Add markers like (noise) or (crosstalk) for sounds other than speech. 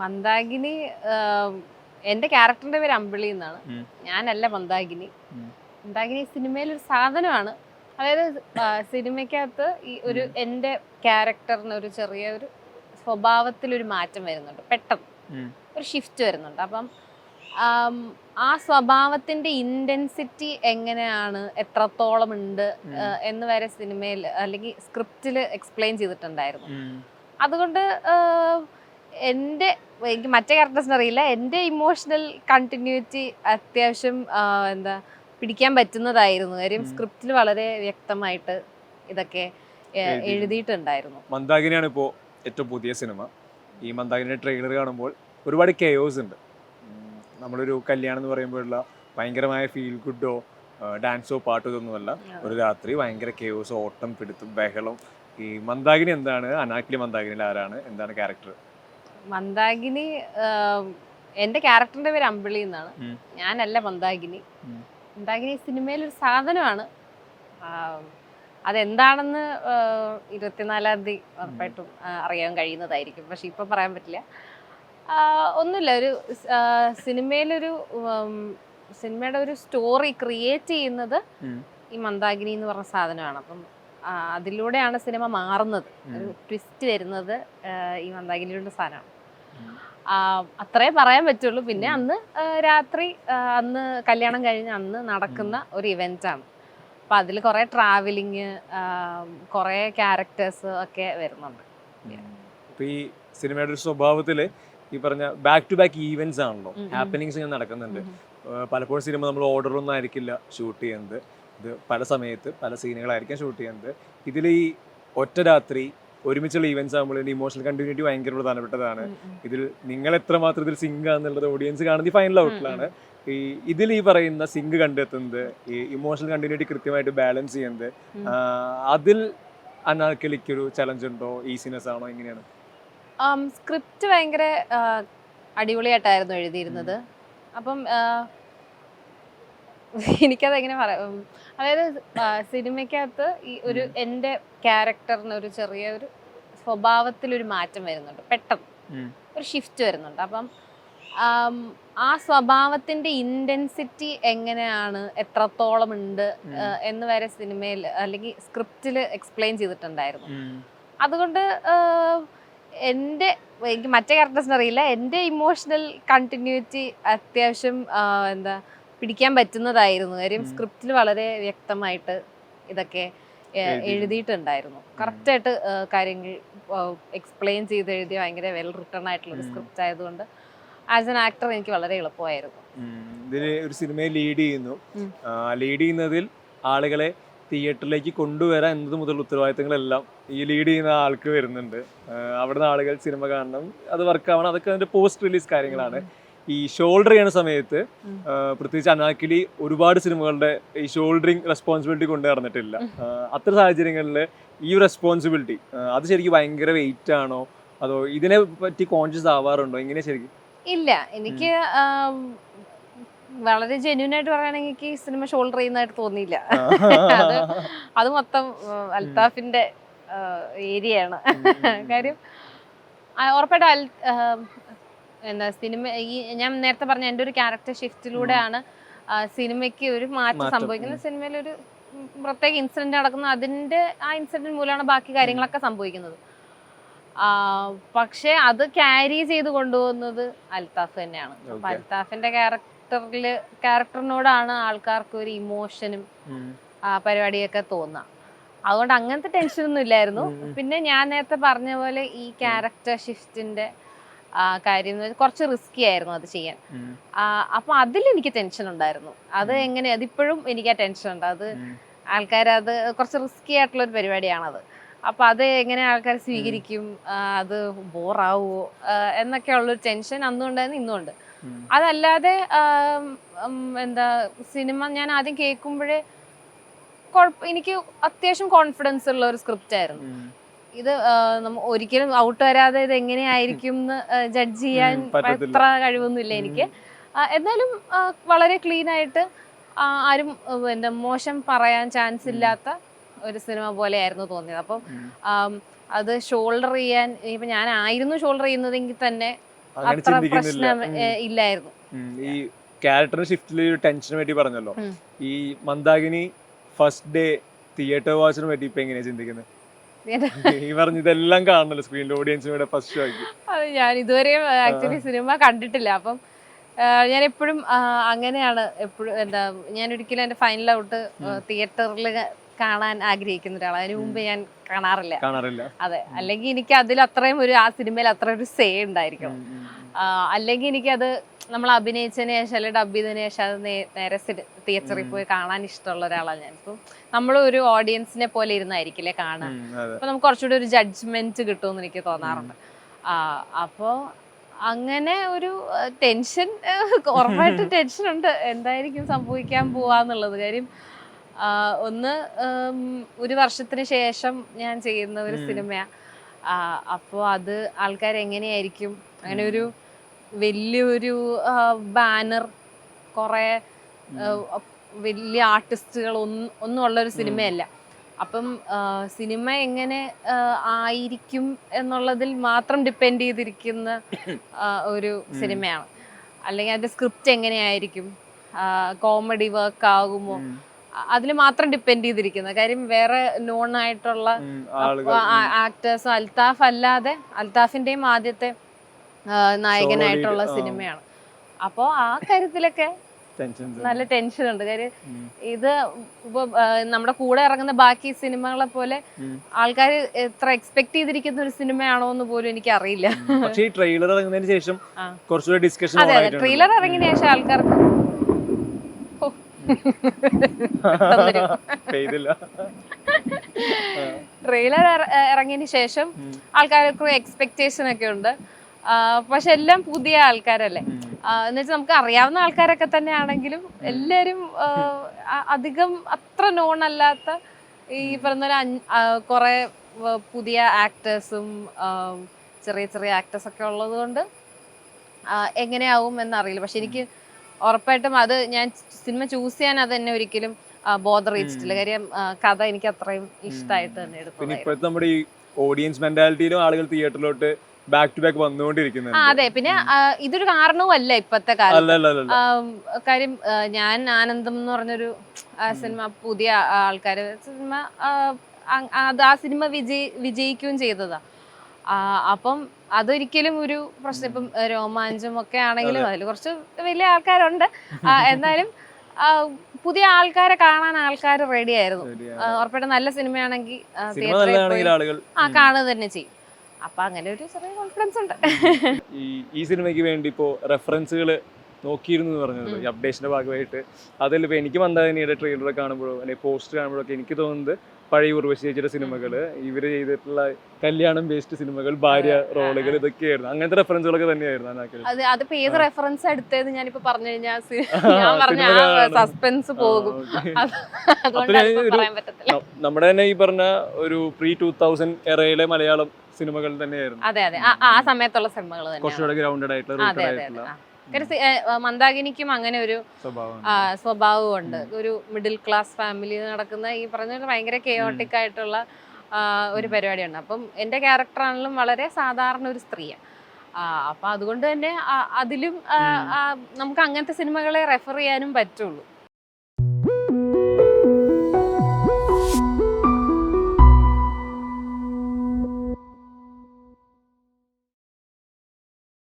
മന്ദാകിനി എന്റെ ക്യാരക്ടറിന്റെ പേര് അമ്പിളി എന്നാണ്. ഞാനല്ല മന്ദാകിനി. മന്ദാകിനി സിനിമയിൽ ഒരു സാധനമാണ് അതായത് സിനിമയ്ക്കകത്ത് ഈ ഒരു എന്റെ ക്യാരക്ടറിന് ഒരു ചെറിയ ഒരു സ്വഭാവത്തിൽ ഒരു മാറ്റം വരുന്നുണ്ട് പെട്ടെന്ന് ഒരു ഷിഫ്റ്റ് വരുന്നുണ്ട് അപ്പം ആ സ്വഭാവത്തിന്റെ ഇന്റൻസിറ്റി എങ്ങനെയാണ് എത്രത്തോളം ഉണ്ട്. എന്ന് വരെ സിനിമയിൽ അല്ലെങ്കിൽ സ്ക്രിപ്റ്റിൽ എക്സ്പ്ലെയിൻ ചെയ്തിട്ടുണ്ടായിരുന്നു. അതുകൊണ്ട് എന്റെ എന്റെ എനിക്ക് മറ്റേ ക്യാരക്ടേഴ്സിന് അറിയില്ല. എന്റെ ഇമോഷണൽ കണ്ടിന്യൂറ്റി അത്യാവശ്യം എന്താ പിടിക്കാൻ പറ്റുന്നതായിരുന്നു. കാര്യം സ്ക്രിപ്റ്റിൽ വളരെ വ്യക്തമായിട്ട് ഇതൊക്കെ. എഴുതിയിട്ടുണ്ടായിരുന്നു. മന്ദാകിനിയാണ് ഇപ്പോൾ ഏറ്റവും പുതിയ സിനിമ ഈ മന്ദാകിനിയുടെ ട്രെയിലർ കാണുമ്പോൾ ഒരുപാട് കെയോസ് ഉണ്ട്. നമ്മളൊരു കല്യാണം എന്ന് പറയുമ്പോഴുള്ള ഭയങ്കരമായ ഫീൽ ഗുഡോ ഡാൻസോ പാട്ടോ ഇതൊന്നുമല്ല ഒരു രാത്രി ഭയങ്കര കെയോസ് ഓട്ടം പിടുത്തും ബഹളം. ഈ മന്ദാകിനി എന്താണ്? അനാക്കിലി മന്ദാകിനിയിൽ ആരാണ്? എന്താണ് ക്യാരക്ടർ മന്ദാകിനി എന്റെ എന്റെ ക്യാരക്ടറിന്റെ പേര് അമ്പിളി എന്നാണ്. ഞാനല്ല മന്ദാകിനി. മന്ദാഗിനി മന്ദാകിനി സിനിമയിൽ ഒരു സാധനമാണ്. അതെന്താണെന്ന് ഇരുപത്തിനാലാം തീയതി ഉറപ്പായിട്ടും അറിയാൻ കഴിയുന്നതായിരിക്കും. പക്ഷെ ഇപ്പൊ പറയാൻ പറ്റില്ല. ഒന്നുമില്ല. ഒരു സിനിമയിലൊരു സിനിമയുടെ ഒരു സ്റ്റോറി ക്രിയേറ്റ് ചെയ്യുന്നത് ഈ മന്ദാഗിനി എന്ന് പറഞ്ഞ സാധനമാണ്. അപ്പം അതിലൂടെയാണ് സിനിമ മാറുന്നത്. ഒരു ട്വിസ്റ്റ് വരുന്നത് ഈ മന്ദാകിനിയുടെ സാധനമാണ്. അത്രേ പറയാൻ പറ്റുള്ളൂ. പിന്നെ അന്ന് രാത്രി അന്ന് കല്യാണം കഴിഞ്ഞ് അന്ന് നടക്കുന്ന ഒരു ഇവന്റ് ആണ്. അപ്പൊ അതിൽ കുറെ ട്രാവലിങ് കുറെ ക്യാരക്ടേഴ്സ് ഒക്കെ വരുന്നുണ്ട്. ഇപ്പൊ ഈ സിനിമയുടെ ഒരു സ്വഭാവത്തിൽ ഈ പറഞ്ഞ ബാക്ക് ടു ബാക്ക് ഈവെന്റ്സ് ആണല്ലോ. ഹാപ്പനിങ്സ് ഇങ്ങനെ നടക്കുന്നുണ്ട്. പലപ്പോഴും സിനിമ നമ്മൾ ഓർഡറൊന്നും ആയിരിക്കില്ല ഷൂട്ട് ചെയ്യുന്നത്. ഇത് പല സമയത്ത് പല സീനുകളായിരിക്കും ഷൂട്ട് ചെയ്യുന്നത്. ഇതിൽ ഈ ഒറ്റ രാത്രി ഒരുമിച്ചുള്ള ഇവന്റ്സ് ആകുമ്പോൾ ഇതിന്റെ ഇമോഷണൽ കണ്ടിന്യൂറ്റി ഭയങ്കര പ്രധാനപ്പെട്ടതാണ്. ഇതിൽ നിങ്ങൾ എത്രമാത്രം ഇതിൽ സിങ്ക് ആണെന്നുള്ളത് ഓഡിയൻസ് കാണുന്നത് ഫൈനൽ ഔട്ടിലാണ് ഈ ഇതിൽ ഈ പറയുന്ന സിങ്ക് കണ്ടെത്തുന്നത് ഈ ഇമോഷണൽ കണ്ടിന്യൂറ്റി കൃത്യമായിട്ട് ബാലൻസ് ചെയ്യുന്നത് അതിൽ അനാർക്കലിക്ക് ഒരു ചലഞ്ച് ഉണ്ടോ? ഈസിനെസ് ആണോ? എങ്ങനെയാണ്? സ്ക്രിപ്റ്റ് ഭയങ്കര അടിപൊളിയായിട്ടായിരുന്നു എഴുതിയിരുന്നത്. അപ്പം ആ, എനിക്കത് എങ്ങനെ പറയാം അതായത് സിനിമയ്ക്കകത്ത് ഈ ഒരു. എന്റെ ക്യാരക്ടറിന് ഒരു ചെറിയ ഒരു സ്വഭാവത്തിൽ ഒരു മാറ്റം വരുന്നുണ്ട് പെട്ടെന്ന് ഒരു ഷിഫ്റ്റ് വരുന്നുണ്ട് അപ്പം ആ സ്വഭാവത്തിന്റെ ഇന്റൻസിറ്റി എങ്ങനെയാണ് എത്രത്തോളം ഉണ്ട്. എന്ന് വരെ സിനിമയിൽ അല്ലെങ്കിൽ സ്ക്രിപ്റ്റിൽ എക്സ്പ്ലെയിൻ ചെയ്തിട്ടുണ്ടായിരുന്നു. അതുകൊണ്ട് എന്റെ എനിക്ക് മറ്റേ ക്യാരക്ടേഴ്സിന് അറിയില്ല എന്റെ ഇമോഷണൽ കണ്ടിന്യൂറ്റി അത്യാവശ്യം എന്താ പിടിക്കാൻ പറ്റുന്നതായിരുന്നു. കാര്യം സ്ക്രിപ്റ്റിൽ വളരെ വ്യക്തമായിട്ട് ഇതൊക്കെ. എഴുതിയിട്ടുണ്ടായിരുന്നു. കറക്റ്റായിട്ട് കാര്യങ്ങൾ എക്സ്പ്ലെയിൻ ചെയ്ത് എഴുതി ഭയങ്കര വെൽ റിട്ടേൺ ആയിട്ടുള്ള ഒരു സ്ക്രിപ്റ്റ് ആയതുകൊണ്ട് ആസ് എൻ ആക്ടർ എനിക്ക് വളരെ എളുപ്പമായിരുന്നു. ഇതിന് ഒരു സിനിമയെ ലീഡ് ചെയ്യുന്നു. ലീഡ് ചെയ്യുന്നതിൽ ആളുകളെ തിയേറ്ററിലേക്ക് കൊണ്ടുവരാൻ എന്നത് മുതൽ ഉത്തരവാദിത്തങ്ങളെല്ലാം ഈ ലീഡ് ചെയ്യുന്ന ആൾക്ക് വരുന്നുണ്ട്. അവിടുന്ന് ആളുകൾ സിനിമ കാണണം അത് വർക്ക് ആവണം അതൊക്കെ അതിന്റെ പോസ്റ്റ് റിലീസ് കാര്യങ്ങളാണ്. ഈ ഷോൾഡർ ചെയ്യുന്ന സമയത്ത്. പ്രത്യേകിച്ച് അനാക്കിലി ഒരുപാട് സിനിമകളുടെ ഈ ഷോൾഡറിങ് റെസ്പോൺസിബിലിറ്റി കൊണ്ടു നടന്നിട്ടില്ല. അത്ര അത്തരം സാഹചര്യങ്ങളിൽ ഈ റെസ്പോൺസിബിലിറ്റി അത് ശരിക്കും ഭയങ്കര വെയിറ്റ് ആണോ? അതോ ഇതിനെ പറ്റി കോൺഷ്യസ് ആവാറുണ്ടോ? ഇങ്ങനെ ശരിക്കും? ഇല്ല. എനിക്ക് വളരെ ജെന്യൂൻ ആയിട്ട് പറയുകയാണെങ്കിൽ എനിക്ക് ഈ സിനിമ ഷോൾഡർ ചെയ്യുന്നതായിട്ട് തോന്നിയില്ല. അത് അത് മൊത്തം അൽതാഫിന്റെ അൽത്താഫിന്റെ ഏരിയയാണ്. കാര്യം ഉറപ്പായിട്ടും എന്താ സിനിമ ഈ ഞാൻ നേരത്തെ പറഞ്ഞ എന്റെ ഒരു ക്യാരക്ടർ ഷിഫ്റ്റിലൂടെയാണ് സിനിമയ്ക്ക് ഒരു മാറ്റം സംഭവിക്കുന്നത്. സിനിമയിൽ ഒരു പ്രത്യേക ഇൻസിഡന്റ് നടക്കുന്നു അതിന്റെ ആ ഇൻസിഡന്റ് മൂലമാണ് ബാക്കി കാര്യങ്ങളൊക്കെ സംഭവിക്കുന്നത്. പക്ഷെ അത് ക്യാരി ചെയ്ത് കൊണ്ടുപോകുന്നത് അൽത്താഫ് തന്നെയാണ്. അപ്പൊ. അൽത്താഫിന്റെ ക്യാരക്ടറിൽ ക്യാരക്ടറിനോടാണ് ആൾക്കാർക്ക് ഒരു ഇമോഷനും ആ പരിപാടിയൊക്കെ തോന്നുക. അതുകൊണ്ട് അങ്ങനത്തെ ടെൻഷനൊന്നും ഇല്ലായിരുന്നു. പിന്നെ ഞാൻ നേരത്തെ പറഞ്ഞ പോലെ ഈ ക്യാരക്ടർ ഷിഫ്റ്റിന്റെ കാര്യം കുറച്ച് റിസ്കി ആയിരുന്നു അത് ചെയ്യാൻ. അപ്പൊ അതിൽ എനിക്ക് ടെൻഷൻ ഉണ്ടായിരുന്നു. അത് എങ്ങനെ അതിപ്പോഴും എനിക്ക് ആ ടെൻഷൻ ഉണ്ട്. അത് ആൾക്കാർ അത് കുറച്ച് റിസ്കി ആയിട്ടുള്ള ഒരു പരിപാടിയാണത്. അപ്പൊ അത് എങ്ങനെ ആൾക്കാർ സ്വീകരിക്കും? അത് ബോറാവോ എന്നൊക്കെ ഉള്ളൊരു ടെൻഷൻ അന്നും ഉണ്ടായിരുന്നു ഇന്നും ഉണ്ട്. അതല്ലാതെ എന്താ സിനിമ ഞാൻ ആദ്യം കേൾക്കുമ്പോഴേ എനിക്ക് അത്യാവശ്യം കോൺഫിഡൻസ് ഉള്ള ഒരു സ്ക്രിപ്റ്റ് ആയിരുന്നു. ഇത് ഒരിക്കലും ഔട്ട് വരാതെ ഇത് എങ്ങനെയായിരിക്കും എന്ന് ജഡ്ജ് ചെയ്യാൻ. അത്ര കഴിവൊന്നുമില്ല എനിക്ക്. എന്നാലും വളരെ ക്ലീൻ ആയിട്ട് ആരും എന്താ മോശം പറയാൻ ചാൻസ് ഇല്ലാത്ത ഒരു സിനിമ പോലെയായിരുന്നു തോന്നിയത്. അപ്പം അത് ഷോൾഡർ ചെയ്യാൻ ഇപ്പൊ ഞാൻ ആയിരുന്നു ഷോൾഡർ ചെയ്യുന്നതെങ്കിൽ തന്നെ അത്ര പ്രശ്നം ഇല്ലായിരുന്നു. ഈ ക്യാരക്ടറിന് ഷിഫ്റ്റിൽ ഒരു ടെൻഷനെ പറഞ്ഞല്ലോ. ഈ മന്ദാകിനി ഫസ്റ്റ് ഡേ തിയേറ്റർ വാച്ചിനെ പറ്റി ഇപ്പൊ എങ്ങനെയാ ചിന്തിക്കുന്നത് ഈ പറഞ്ഞ ഇതെല്ലാം കാണണല്ലോ സ്ക്രീനിൽ ഓഡിയൻസിനൂടെ ഫസ്റ്റ് ആക്കി അത് ഞാൻ ഇതുവരെ ആക്ച്വലി സിനിമ കണ്ടിട്ടില്ല. അപ്പം ഞാൻ എപ്പോഴും അങ്ങനെയാണ് എപ്പോഴും എന്താ ഞാൻ ഒരിക്കലും എന്റെ ഫൈനൽ ഔട്ട് തിയേറ്ററിൽ കാണാൻ ആഗ്രഹിക്കുന്ന ഒരാളാണ് അതിനു മുമ്പ് ഞാൻ കാണാറില്ല. കാണാറില്ല. അതെ. അല്ലെങ്കിൽ എനിക്ക് അതിൽ അത്രയും ഒരു ആ സിനിമയിൽ അത്ര ഒരു സേ ഉണ്ടായിരിക്കണം. അല്ലെങ്കിൽ എനിക്ക് അത് അല്ലെങ്കിൽ എനിക്കത് നമ്മൾ അഭിനയിച്ചതിന് ശേഷം അല്ലെങ്കിൽ ഡബ് ചെയ്തതിന് ശേഷം അത് നേരെ തിയേറ്ററിൽ പോയി കാണാൻ ഇഷ്ടമുള്ള ഒരാളാണ് ഞാൻ. ഇപ്പം നമ്മൾ ഒരു ഓഡിയൻസിനെ പോലെ ഇരുന്നായിരിക്കില്ലേ കാണാൻ അപ്പൊ നമുക്ക് കുറച്ചുകൂടി ഒരു ജഡ്ജ്മെന്റ് കിട്ടുമെന്ന് എനിക്ക് തോന്നാറുണ്ട്. ആ അപ്പോൾ അങ്ങനെ ഒരു ടെൻഷൻ ഉറപ്പായിട്ട് ടെൻഷൻ ഉണ്ട്. എന്തായിരിക്കും സംഭവിക്കാൻ പോവാന്നുള്ളത് കാര്യം ഒന്ന് ഒരു വർഷത്തിന് ശേഷം ഞാൻ ചെയ്യുന്ന ഒരു. സിനിമയാ. അപ്പോൾ അത് ആൾക്കാർ എങ്ങനെയായിരിക്കും അങ്ങനെ ഒരു വലിയൊരു ബാനർ കുറേ വലിയ ആർട്ടിസ്റ്റുകൾ ഒന്നും ഒന്നും ഉള്ള ഒരു സിനിമയല്ല. അപ്പം സിനിമ എങ്ങനെ ആയിരിക്കും എന്നുള്ളതിൽ മാത്രം ഡിപ്പെൻഡ് ചെയ്തിരിക്കുന്ന ഒരു സിനിമയാണ്. അല്ലെങ്കിൽ അതിന്റെ സ്ക്രിപ്റ്റ് എങ്ങനെയായിരിക്കും? കോമഡി വർക്ക് ആകുമോ അതിന് അതിൽ മാത്രം ഡിപ്പെൻഡ് ചെയ്തിരിക്കുന്ന. കാര്യം വേറെ നോൺ ആയിട്ടുള്ള ആക്ടേഴ്സ് അൽതാഫ് അല്ലാതെ അൽതാഫിന്റെയും ആദ്യത്തെ നായകനായിട്ടുള്ള സിനിമയാണ്. അപ്പോൾ ആ കാര്യത്തിലൊക്കെ നല്ല ടെൻഷൻ ഉണ്ട്. കാര്യം ഇത് ഇപ്പൊ നമ്മുടെ കൂടെ ഇറങ്ങുന്ന ബാക്കി സിനിമകളെ പോലെ ആൾക്കാർ എത്ര എക്സ്പെക്ട് ചെയ്തിരിക്കുന്ന ഒരു സിനിമയാണോ എന്ന് പോലും എനിക്ക് അറിയില്ല പക്ഷേ ഈ ട്രെയിലർ ഇറങ്ങുന്നതിന് ശേഷം. കുറച്ചുകൂടെ ഡിസ്കഷൻ അതെ അതെ. ട്രെയിലർ ഇറങ്ങിയ ശേഷം ആൾക്കാർക്ക്. ട്രെയിലർ ഇറങ്ങിയതിന് ശേഷം. ആൾക്കാർക്ക് എക്സ്പെക്ടേഷൻ ഒക്കെ ഉണ്ട്. പക്ഷെ എല്ലാം പുതിയ ആൾക്കാരല്ലേ? എന്ന് എന്നുവെച്ചാൽ നമുക്ക് അറിയാവുന്ന ആൾക്കാരൊക്കെ തന്നെ ആണെങ്കിലും എല്ലാവരും അധികം അത്ര നോൺ അല്ലാത്ത ഈ പറഞ്ഞ കുറെ പുതിയ ആക്ടേഴ്സും ചെറിയ ചെറിയ ആക്ടേഴ്സ് ഒക്കെ ഉള്ളത് കൊണ്ട് എങ്ങനെയാവും എന്നറിയില്ല. പക്ഷെ എനിക്ക് ഉറപ്പായിട്ടും അത് ഞാൻ സിനിമ ചൂസ് ചെയ്യാൻ അത് എന്നെ ഒരിക്കലും ബോധർ ചെയ്തിട്ടില്ല. കാര്യം കഥ എനിക്ക് അത്രയും ഇഷ്ടമായിട്ട് തന്നെ എടുത്തു ഇപ്പോഴത്തെ നമ്മുടെ ഈ ഓഡിയൻസ് മെന്റാലിറ്റിയിലും ആളുകൾ തിയേറ്ററിലോട്ട് ബാക്ക് ടു ബാക്ക് വന്നുകൊണ്ടിരിക്കുന്നത് അതെ. പിന്നെ ഇതൊരു കാരണവും അല്ല ഇപ്പത്തെ ആം, കാര്യം ഞാൻ ആനന്ദം എന്ന് പറഞ്ഞൊരു സിനിമ പുതിയ ആൾക്കാർ സിനിമ അത് ആ സിനിമ വിജയി വിജയിക്കുകയും ചെയ്തതാ. അപ്പം അതൊരിക്കലും ഒരു പ്രശ്നം. ഇപ്പം രോമാഞ്ചം ഒക്കെ ആണെങ്കിലും അതിൽ കുറച്ച് വലിയ ആൾക്കാരുണ്ട്. എന്നാലും പുതിയ ആൾക്കാരെ കാണാൻ ആൾക്കാർ റെഡി ആയിരുന്നു. ഉറപ്പായിട്ടും നല്ല സിനിമയാണെങ്കിൽ തിയേറ്ററിൽ ആ കാണുക തന്നെ ചെയ്യും. അപ്പൊ അങ്ങനെ ഒരു ചെറിയ കോൺഫിഡൻസ് ഉണ്ട്. ഈ ഈ സിനിമയ്ക്ക് വേണ്ടി ഇപ്പോൾ റെഫറൻസുകൾ നോക്കിയിരുന്നു എന്ന് പറഞ്ഞത്. ഈ അപ്ഡേഷന്റെ ഭാഗമായിട്ട്. അതിൽ ഇപ്പോൾ എനിക്ക് മന്ദാകിനിയുടെ ട്രെയിലർ കാണുമ്പോഴോ അല്ലെങ്കിൽ പോസ്റ്റർ കാണുമ്പോഴൊക്കെ എനിക്ക് തോന്നുന്നത് പഴയ ഉർവശി ചേച്ചിയുടെ സിനിമകൾ ഇവർ ചെയ്തിട്ടുള്ള കല്യാണം ബേസ്ഡ് സിനിമകൾ ഭാര്യ റോളുകൾ ഇതൊക്കെയായിരുന്നു. അങ്ങനത്തെ റെഫറൻസുകളൊക്കെ തന്നെയായിരുന്നു അതിനകത്ത്. അത് അതിപ്പോ ഏത് റെഫറൻസ് എടുത്തത് ഞാനിപ്പോ പറഞ്ഞു കഴിഞ്ഞാൽ (laughs) ഞാൻ പറഞ്ഞ സസ്പെൻസ് പോകും. നമ്മുടെ തന്നെ ഈ പറഞ്ഞ ഒരു പ്രീ ടൂ തൗസൻഡ് എറയിലെ മലയാളം സിനിമകൾ തന്നെയായിരുന്നു. അതെ അതെ. ആ- സമയത്തുള്ള സിനിമകൾ തന്നെ കുറച്ചുകൂടെ ഗ്രൗണ്ടഡ് ആയിട്ടുള്ള റൂട്ടഡ് മന്ദാകിനിക്കും അങ്ങനെ ഒരു സ്വഭാവം ഉണ്ട്. സ്വഭാവമുണ്ട്. ഒരു മിഡിൽ ക്ലാസ് ഫാമിലി നടക്കുന്ന ഈ പറഞ്ഞ ഭയങ്കര കെയോട്ടിക് ആയിട്ടുള്ള ഒരു പരിപാടിയാണ് അപ്പം എന്റെ ക്യാരക്ടറാണെങ്കിലും വളരെ സാധാരണ ഒരു സ്ത്രീയാണ്. അപ്പം അതുകൊണ്ട് തന്നെ അതിലും നമുക്ക് അങ്ങനത്തെ സിനിമകളെ റെഫർ ചെയ്യാനും പറ്റുള്ളൂ.